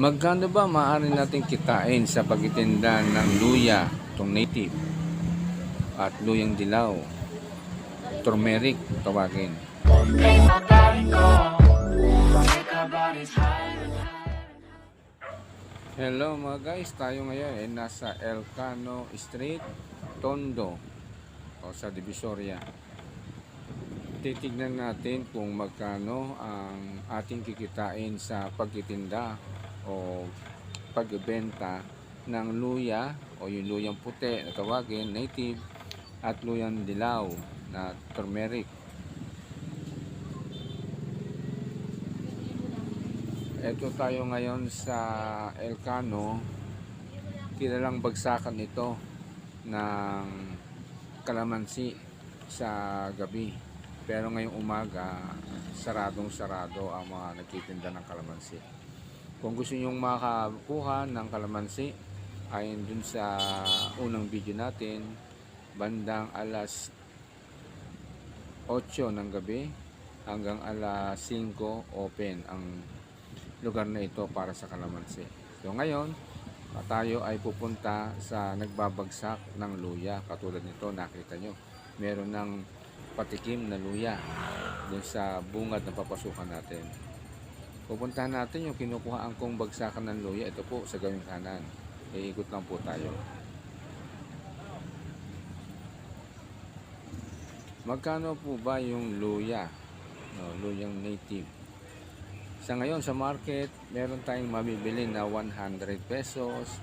Magkano ba maaari natin kitain sa pagtitinda ng luya, itong native, at luyang dilaw, turmeric, tawagin. Hello mga guys, tayo ngayon ay nasa Elcano Street, Tondo, o sa Divisoria. Titignan natin kung magkano ang ating kikitain sa pagtitinda o pagbenta ng luya o yung luyang puti na tawagin, native, at luyang dilaw na turmeric. Ito tayo ngayon sa Elcano. Kilalang bagsakan ito ng kalamansi sa gabi. Pero ngayong umaga, saradong sarado ang mga nagtitinda ng kalamansi. Kung gusto nyong makakuha ng kalamansi, ayon dun sa unang video natin, bandang alas 8 ng gabi hanggang alas 5 open ang lugar na ito para sa kalamansi. So ngayon, tayo ay pupunta sa nagbabagsak ng luya. Katulad nito, nakita nyo. Meron ng patikim na luya dun sa bungad na papasukan natin. Pupuntahan natin yung kinukuhaan kong bagsakan ng luya. Ito po sa gawing kanan. Iikot lang po tayo. Magkano po ba yung luya? No, luyang native. Sa ngayon sa market, meron tayong mabibili na 100 pesos,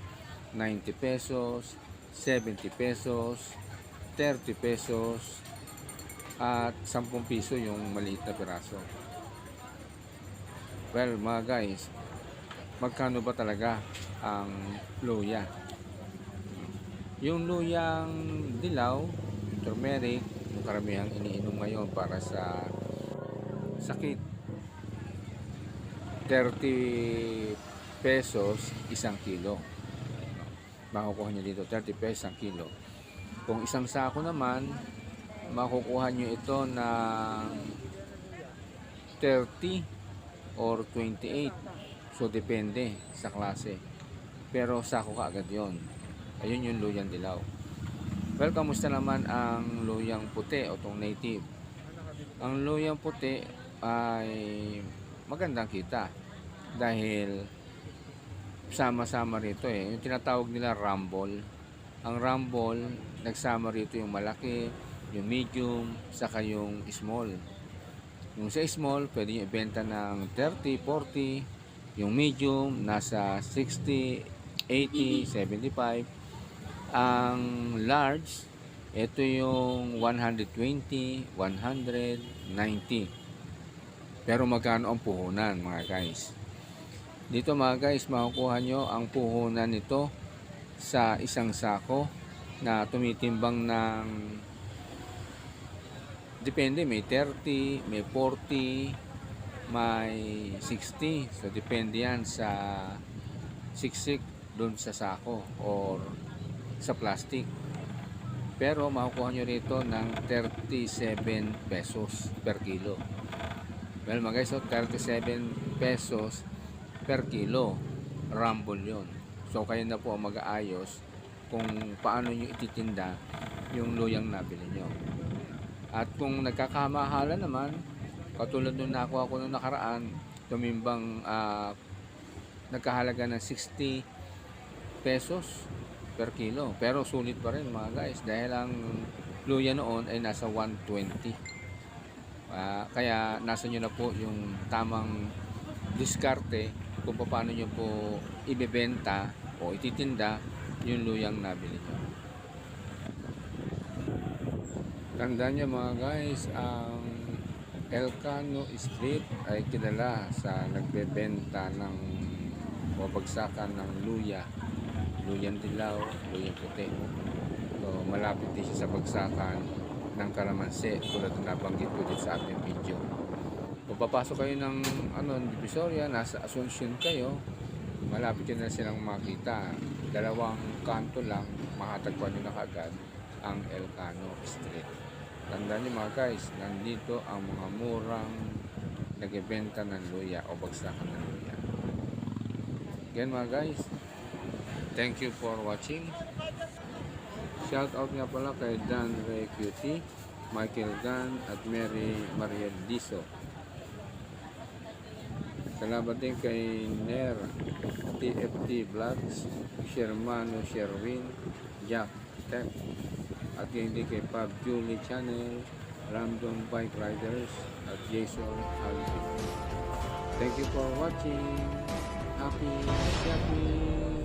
90 pesos, 70 pesos, 30 pesos, at 10 piso yung maliit na piraso. Well, mga guys, magkano ba talaga ang luya? Yung luyang dilaw, turmeric, yung karamihang iniinom ngayon para sa sakit 30 pesos isang kilo. Makukuha nyo dito 30 pesos isang kilo. Kung isang sako naman, makukuha nyo ito ng 30 or 28. So depende sa klase. Pero sako ka agad yon. Ayun yung luyang dilaw. Well, kamusta naman ang luyang puti o tong native? Ang luyang puti ay magandang kita dahil sama-sama rito eh. Yung tinatawag nila rumble. Ang rumble, nagsama rito yung malaki, yung medium, saka yung small. Yung sa small, pwede nyo ibenta ng 30, 40. Yung medium, nasa 60, 80, 75. Ang large, ito yung 120, 100, 90. Pero magkano ang puhunan mga guys? Dito mga guys, makukuha nyo ang puhunan nito sa isang sako na tumitimbang ng depende, may 30, may 40, may 60. So depende yan sa siksik doon sa sako or sa plastic. Pero makukuha nyo rito ng 37 pesos per kilo. Well mga guys, so 37 pesos per kilo. Rumble yon. So kayo na po mag-aayos kung paano nyo ititinda yung luyang nabili nyo. At kung nagkakamahala naman, katulad nung nakuha ko nung nakaraan, tumimbang ah, nagkahalaga ng 60 pesos per kilo. Pero sulit pa rin mga guys dahil ang luya noon ay nasa 120. Ah, kaya nasa nyo na po yung tamang diskarte kung paano nyo po ibebenta o ititinda yung luyang nabili nyo. Tandaan nyo mga guys, ang Elcano Street ay kilala sa nagbebenta ng wabagsakan ng luya, luyang dilaw, luyang puti. So, malapit din siya sa bagsakan ng kalamansi tulad na nabanggit ko din sa ating video. Kung papasok kayo ng ano, Divisoria, nasa Asuncion kayo, malapit yun na silang makita. Dalawang kanto lang, mahatagpan nyo na kagad ang Elcano Street. Tandaan nyo mga guys, nandito ang mga murang nagbebenta ng luya o bagsakan ng luya. Yan mga guys. Thank you for watching. Shout out nga pala kay Dan Ray Cutie, Michael Gan at Mary Maria Diso. Salamat din kay Ner, TFT Vlogs, Shermano Sherwin, Jack Tech, at hindi kay Pab Julie Channel, Random Bike Riders, at Jason Alvin. Thank you for watching. Happy shopping!